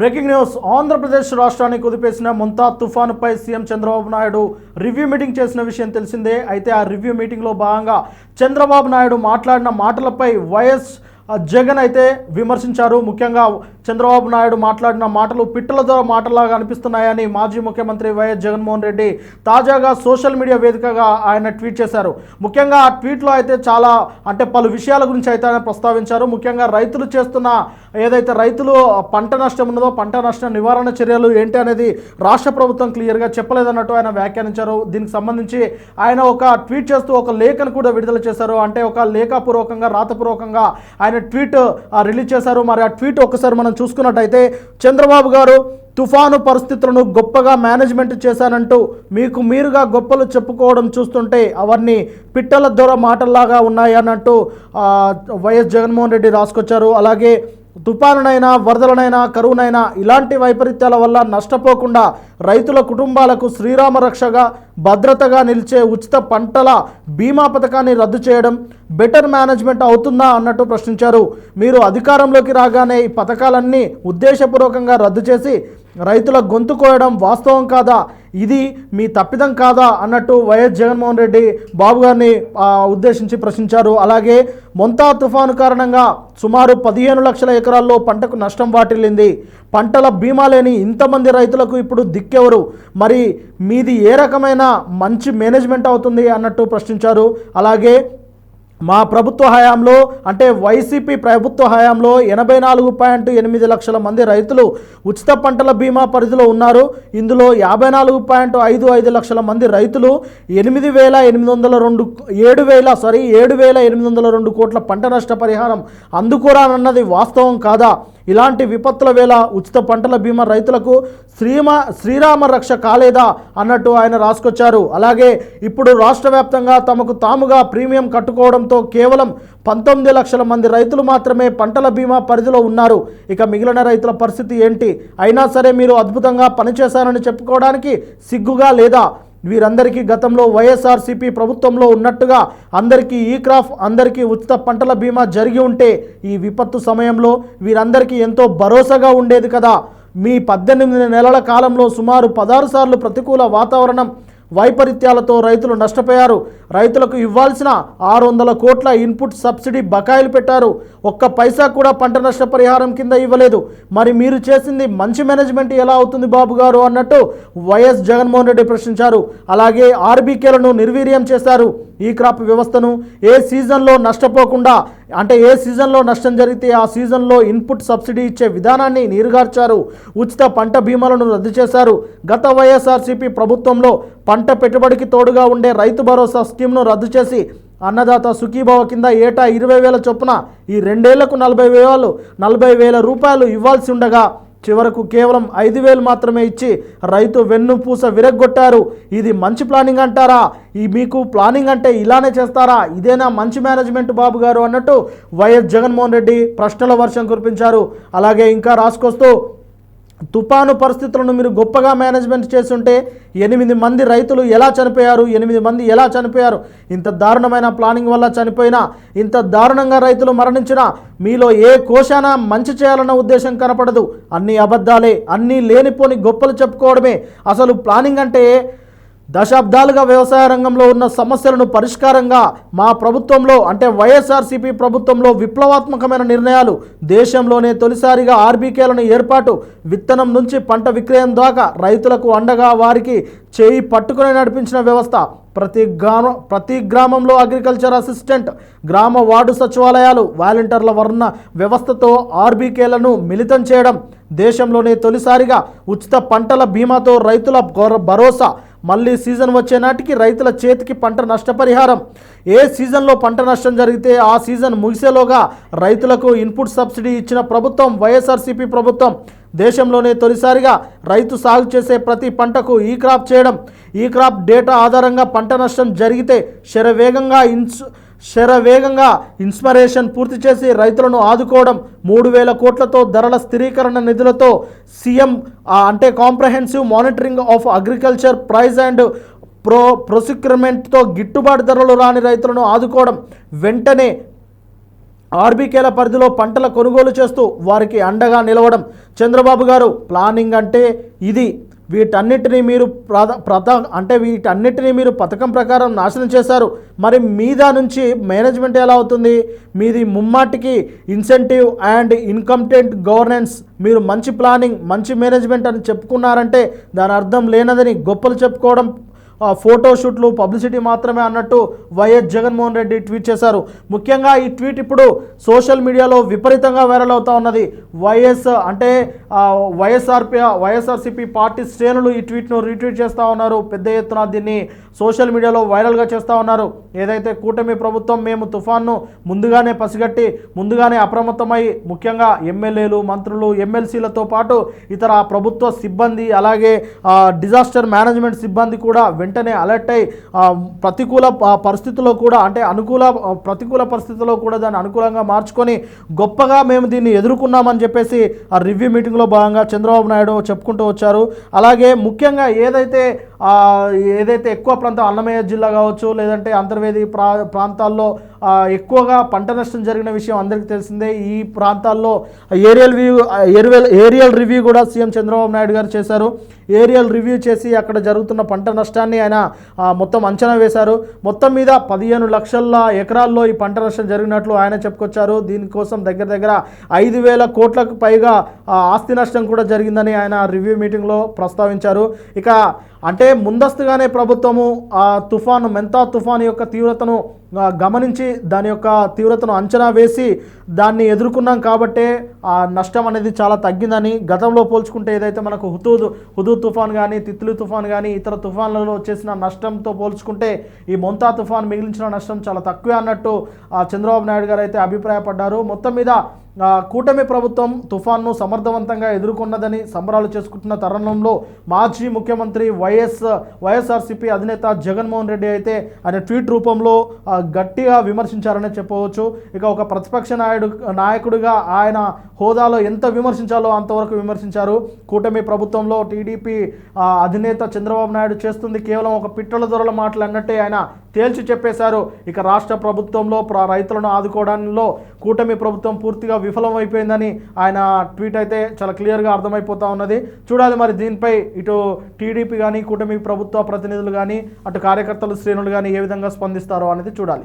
Breaking news. Andhra Pradesh రాష్ట్రాన్ని కుదిపేసిన Montha తుఫానుపై CM Chandrababu Naidu review meeting చేసిన విషయం తెలిసిందే. అయితే ఆ రివ్యూ మీటింగ్లో భాగంగా చంద్రబాబు నాయుడు మాట్లాడిన మాటలపై వైఎస్ జగన్ అయితే విమర్శించారు. ముఖ్యంగా చంద్రబాబు నాయుడు మాట్లాడిన మాటలు పిట్టలతో మాటలాగా అనిపిస్తున్నాయని మాజీ ముఖ్యమంత్రి వైఎస్ జగన్మోహన్ రెడ్డి తాజాగా సోషల్ మీడియా వేదికగా ఆయన ట్వీట్ చేశారు. ముఖ్యంగా ఆ ట్వీట్లో అయితే చాలా అంటే పలు విషయాల గురించి అయితే ఆయన ప్రస్తావించారు. ముఖ్యంగా రైతులు చేస్తున్న ఏదైతే రైతులు పంట నష్టం ఉన్నదో పంట నష్టం నివారణ చర్యలు ఏంటి అనేది రాష్ట్ర ప్రభుత్వం క్లియర్గా చెప్పలేదన్నట్టు ఆయన వ్యాఖ్యానించారు. దీనికి సంబంధించి ఆయన ఒక ట్వీట్ చేస్తూ ఒక లేఖను కూడా విడుదల చేశారు. అంటే ఒక లేఖపూర్వకంగా రాతపూర్వకంగా ఆయన ట్వీట్ రిలీజ్ చేశారు. మరి ఆ ట్వీట్ ఒకసారి మనం చూసుకున్నట్టయితే చంద్రబాబు గారు తుఫాను పరిస్థితులను గొప్పగా మేనేజ్మెంట్ చేశానంటూ మీకు మీరుగా గొప్పలు చెప్పుకోవడం చూస్తుంటే అవన్నీ పిట్టల దొర మాటల్లాగా ఉన్నాయి వైఎస్ జగన్మోహన్ రెడ్డి రాసుకొచ్చారు. అలాగే తుఫానునైనా వరదలనైనా కరువునైనా ఇలాంటి వైపరీత్యాల వల్ల నష్టపోకుండా రైతుల కుటుంబాలకు శ్రీరామ రక్షగా భద్రతగా నిలిచే ఉచిత పంటల బీమా పథకాన్ని రద్దు చేయడం బెటర్ మేనేజ్మెంట్ అవుతుందా అన్నట్టు ప్రశ్నించారు. మీరు అధికారంలోకి రాగానే ఈ పథకాలన్నీ ఉద్దేశపూర్వకంగా రద్దు చేసి రైతుల గొంతు కోయడం వాస్తవం కాదా? ఇది మీ తప్పిదం కాదా అన్నట్టు వైఎస్ జగన్మోహన్ రెడ్డి బాబు గారిని ఉద్దేశించి ప్రశ్నించారు. అలాగే మొంతా తుఫాను కారణంగా సుమారు పదిహేను లక్షల ఎకరాల్లో పంటకు నష్టం వాటిల్లింది. పంటల బీమా లేని ఇంతమంది రైతులకు ఇప్పుడు దిక్కెవరు? మరి మీది ఏ రకమైన మంచి మేనేజ్మెంట్ అవుతుంది అన్నట్టు ప్రశ్నించారు. అలాగే మా ప్రభుత్వ హయాంలో అంటే వైసీపీ ప్రభుత్వ హయాంలో ఎనభై నాలుగు పాయింట్ ఎనిమిది లక్షల మంది రైతులు ఉచిత పంటల బీమా పరిధిలో ఉన్నారు. ఇందులో యాభై నాలుగు పాయింట్ ఐదు ఐదు లక్షల మంది రైతులు ఎనిమిది వేల ఎనిమిది వందల రెండు ఏడు వేల సారీ ఏడు వేల ఎనిమిది వందల రెండు కోట్ల పంట నష్ట పరిహారం అందుకోరానన్నది వాస్తవం కాదా? ఇలాంటి విపత్తుల వేళ ఉచిత పంటల బీమా రైతులకు శ్రీమ శ్రీరామ రక్ష కాలేదా అన్నట్టు ఆయన రాసుకొచ్చారు. అలాగే ఇప్పుడు రాష్ట్ర వ్యాప్తంగా తమకు తాముగా ప్రీమియం కట్టుకోవడంతో కేవలం పంతొమ్మిది లక్షల మంది రైతులు మాత్రమే పంటల బీమా పరిధిలో ఉన్నారు. ఇక మిగిలిన రైతుల పరిస్థితి ఏంటి? అయినా సరే మీరు అద్భుతంగా పనిచేశారని చెప్పుకోవడానికి సిగ్గుగా లేదా? వీరందరికీ గతంలో వైఎస్ఆర్సీపీ ప్రభుత్వంలో ఉన్నట్టుగా అందరికీ ఈ క్రాఫ్ అందరికీ ఉచిత పంటల బీమా జరిగి ఉంటే ఈ విపత్తు సమయంలో వీరందరికీ ఎంతో భరోసాగా ఉండేది కదా. మీ పద్దెనిమిది నెలల కాలంలో సుమారు పదహారు సార్లు ప్రతికూల వాతావరణం వైపరీత్యాలతో రైతులు నష్టపోయారు. రైతులకు ఇవ్వాల్సిన ఆరు వందల కోట్ల ఇన్పుట్ సబ్సిడీ బకాయిలు పెట్టారు. ఒక్క పైసా కూడా పంట నష్ట పరిహారం కింద ఇవ్వలేదు. మరి మీరు చేసింది మంచి మేనేజ్మెంట్ ఎలా అవుతుంది బాబు గారు అన్నట్టు వైఎస్ జగన్మోహన్ రెడ్డి ప్రశ్నించారు. అలాగే ఆర్బీకేలను నిర్వీర్యం చేశారు. ఈ క్రాప్ వ్యవస్థను ఏ సీజన్లో నష్టపోకుండా అంటే ఏ సీజన్లో నష్టం జరిగితే ఆ సీజన్లో ఇన్పుట్ సబ్సిడీ ఇచ్చే విధానాన్ని నీరుగార్చారు. ఉచిత పంట బీమాలను రద్దు చేశారు. గత వైఎస్ఆర్సీపీ ప్రభుత్వంలో పంట పెట్టుబడికి తోడుగా ఉండే రైతు భరోసా స్కీమ్ను రద్దు చేసి అన్నదాత సుఖీభావ కింద ఏటా ఇరవై వేల చొప్పున ఈ రెండేళ్ళకు నలభై వేలు నలభై వేల రూపాయలు ఇవ్వాల్సి ఉండగా చివరకు కేవలం ఐదు వేలు మాత్రమే ఇచ్చి రైతు వెన్నుపూస విరగ్గొట్టారు. ఇది మంచి ప్లానింగ్ అంటారా? ఈ మీకు ప్లానింగ్ అంటే ఇలానే చేస్తారా? ఇదేనా మంచి మేనేజ్మెంట్ బాబు గారు అన్నట్టు వైఎస్ జగన్మోహన్ రెడ్డి ప్రశ్నల వర్షం కురిపించారు. అలాగే ఇంకా రాసుకొస్తూ తుపాను పరిస్థితులను మీరు గొప్పగా మేనేజ్మెంట్ చేస్తుంటే ఎనిమిది మంది రైతులు ఎలా చనిపోయారు? ఎనిమిది మంది ఎలా చనిపోయారు? ఇంత దారుణమైన ప్లానింగ్ వల్ల చనిపోయినా ఇంత దారుణంగా రైతులు మరణించినా మీలో ఏ కోశాన మంచి చేయాలన్న ఉద్దేశం కనపడదు. అన్ని అబద్ధాలే అన్నీ లేనిపోని గొప్పలు చెప్పుకోవడమే. అసలు ప్లానింగ్ అంటే దశాబ్దాలుగా వ్యవసాయ రంగంలో ఉన్న సమస్యలను పరిష్కారంగా మా ప్రభుత్వంలో అంటే వైఎస్ఆర్సీపీ ప్రభుత్వంలో విప్లవాత్మకమైన నిర్ణయాలు దేశంలోనే తొలిసారిగా ఆర్బీకేలను ఏర్పాటు విత్తనం నుంచి పంట విక్రయం దాకా రైతులకు అండగా వారికి చేయి పట్టుకుని నడిపించిన వ్యవస్థ. ప్రతి గ్రామ ప్రతి గ్రామంలో అగ్రికల్చర్ అసిస్టెంట్ గ్రామ వార్డు సచివాలయాలు వాలంటీర్ల వర్ణ వ్యవస్థతో ఆర్బీకేలను మిళితం చేయడం దేశంలోనే తొలిసారిగా ఉచిత పంటల బీమాతో రైతుల భరోసా మళ్ళీ సీజన్ వచ్చే నాటికి రైతుల చేతికి పంట నష్టపరిహారం. ఏ సీజన్లో పంట నష్టం జరిగితే ఆ సీజన్ ముగిసేలోగా రైతులకు ఇన్పుట్ సబ్సిడీ ఇచ్చిన ప్రభుత్వం వైఎస్ఆర్సీపీ ప్రభుత్వం దేశంలోనే తొలిసారిగా రైతు సాగు చేసే ప్రతి పంటకు ఈ క్రాప్ చేయడం. ఈ క్రాప్ డేటా ఆధారంగా పంట నష్టం జరిగితే శరవేగంగా ఇన్స్ శరవేగంగా ఇన్స్పరేషన్ పూర్తి చేసి రైతులను ఆదుకోవడం మూడు వేల కోట్లతో ధరల స్థిరీకరణ నిధులతో సీఎం అంటే comprehensive monitoring of agriculture price and pro ప్రొసిక్రమెంట్తో గిట్టుబాటు ధరలు రాని రైతులను ఆదుకోవడం వెంటనే ఆర్బీకేల పరిధిలో పంటల కొనుగోలు చేస్తూ వారికి అండగా నిలవడం. చంద్రబాబు గారు ప్లానింగ్ అంటే ఇది. వీటన్నిటిని మీరు ప్రధ అంటే వీటన్నిటిని మీరు పథకం ప్రకారం నాశనం చేశారు. మరి మీద నుంచి మేనేజ్మెంట్ ఎలా అవుతుంది? మీది ముమ్మాటికి ఇన్సెంటివ్ అండ్ ఇన్కంటెంట్ గవర్నెన్స్. మీరు మంచి ప్లానింగ్ మంచి మేనేజ్మెంట్ అని చెప్పుకున్నారంటే దాని అర్థం లేనదని గొప్పలు చెప్పుకోవడం ఫోటోషూట్లు పబ్లిసిటీ మాత్రమే అన్నట్టు వైఎస్ జగన్మోహన్ రెడ్డి ట్వీట్ చేశారు. ముఖ్యంగా ఈ ట్వీట్ ఇప్పుడు సోషల్ మీడియాలో విపరీతంగా వైరల్ అవుతా ఉన్నది. వైఎస్ అంటే వైఎస్ఆర్పి వైఎస్ఆర్సీపీ పార్టీ శ్రేణులు ఈ ట్వీట్ను రీట్వీట్ చేస్తూ ఉన్నారు. పెద్ద ఎత్తున దీన్ని సోషల్ మీడియాలో వైరల్గా చేస్తూ ఉన్నారు. ఏదైతే కూటమి ప్రభుత్వం మేము తుఫాన్ను ముందుగానే పసిగట్టి ముందుగానే అప్రమత్తమై ముఖ్యంగా ఎమ్మెల్యేలు మంత్రులు ఎమ్మెల్సీలతో పాటు ఇతర ప్రభుత్వ సిబ్బంది అలాగే డిజాస్టర్ మేనేజ్మెంట్ సిబ్బంది కూడా వెంటనే అలర్ట్ అయి ప్రతికూల పరిస్థితుల్లో కూడా అంటే అనుకూల ప్రతికూల పరిస్థితుల్లో కూడా దాన్ని అనుకూలంగా మార్చుకొని గొప్పగా మేము దీన్ని ఎదుర్కొన్నామని చెప్పేసి ఆ రివ్యూ మీటింగ్లో భాగంగా చంద్రబాబు నాయుడు చెప్పుకుంటూ వచ్చారు. అలాగే ముఖ్యంగా ఏదైతే ఏదైతే ఎక్కువ ప్రాంతం అన్నమయ్య జిల్లా కావచ్చు లేదంటే అంతర్వేది ప్రా ప్రాంతాల్లో ఎక్కువగా పంట నష్టం జరిగిన విషయం అందరికీ తెలిసిందే. ఈ ప్రాంతాల్లో aerial view aerial aerial review కూడా సీఎం చంద్రబాబు నాయుడు గారు చేశారు. ఏరియల్ రివ్యూ చేసి అక్కడ జరుగుతున్న పంట నష్టాన్ని ఆయన మొత్తం అంచనా వేశారు. మొత్తం మీద పదిహేను లక్షల ఎకరాల్లో ఈ పంట నష్టం జరిగినట్లు ఆయన చెప్పుకొచ్చారు. దీనికోసం దగ్గర దగ్గర ఐదు వేల కోట్లకు పైగా ఆస్తి నష్టం కూడా జరిగిందని ఆయన రివ్యూ మీటింగ్లో ప్రస్తావించారు. ఇక అంటే ముందస్తుగానే ప్రభుత్వము ఆ తుఫాను మెంతా తుఫాను యొక్క తీవ్రతను గమనించి దాని యొక్క తీవ్రతను అంచనా వేసి దాన్ని ఎదుర్కొన్నాం కాబట్టే ఆ నష్టం అనేది చాలా తగ్గిందని గతంలో పోల్చుకుంటే ఏదైతే మనకు హుదూద్ హుదూద్ తుఫాన్ కానీ తిత్లీ తుఫాన్ కానీ ఇతర తుఫాన్లలో వచ్చేసిన నష్టంతో పోల్చుకుంటే ఈ మొంతా తుఫాన్ మిగిలించిన నష్టం చాలా తక్కువే అన్నట్టు ఆ, చంద్రబాబు నాయుడు గారు అయితే అభిప్రాయపడ్డారు. మొత్తం మీద కూటమి ప్రభుత్వం తుఫాన్ను సమర్థవంతంగా ఎదుర్కొన్నదని సంబరాలు చేసుకుంటున్న తరుణంలో మాజీ ముఖ్యమంత్రి వైఎస్ వైఎస్ఆర్సీపీ అధినేత జగన్మోహన్ రెడ్డి అయితే ఆయన ట్వీట్ రూపంలో గట్టిగా విమర్శించారనే చెప్పవచ్చు. ఇక ఒక ప్రతిపక్ష నాయుడు నాయకుడిగా ఆయన హోదాలో ఎంత విమర్శించాలో అంతవరకు విమర్శించారు. కూటమి ప్రభుత్వంలో టీడీపీ అధినేత చంద్రబాబు నాయుడు చేస్తుంది కేవలం ఒక పిట్టల దొరల మాటలు అన్నట్టే ఆయన తేల్చి చెప్పేశారు. ఇక రాష్ట్ర ప్రభుత్వంలో ప్ర- రైతులను ఆదుకోవడంలో కూటమి ప్రభుత్వం పూర్తిగా విఫలమైపోయిందని ఆయన ట్వీట్ అయితే చాలా క్లియర్గా అర్థమైపోతా ఉన్నది. చూడాలి మరి దీనిపై ఇటు టీడీపీ కానీ కూటమి ప్రభుత్వ ప్రతినిధులు కానీ అటు కార్యకర్తలు శ్రేణులు కానీ ఏ విధంగా స్పందిస్తారో అనేది చూడాలి.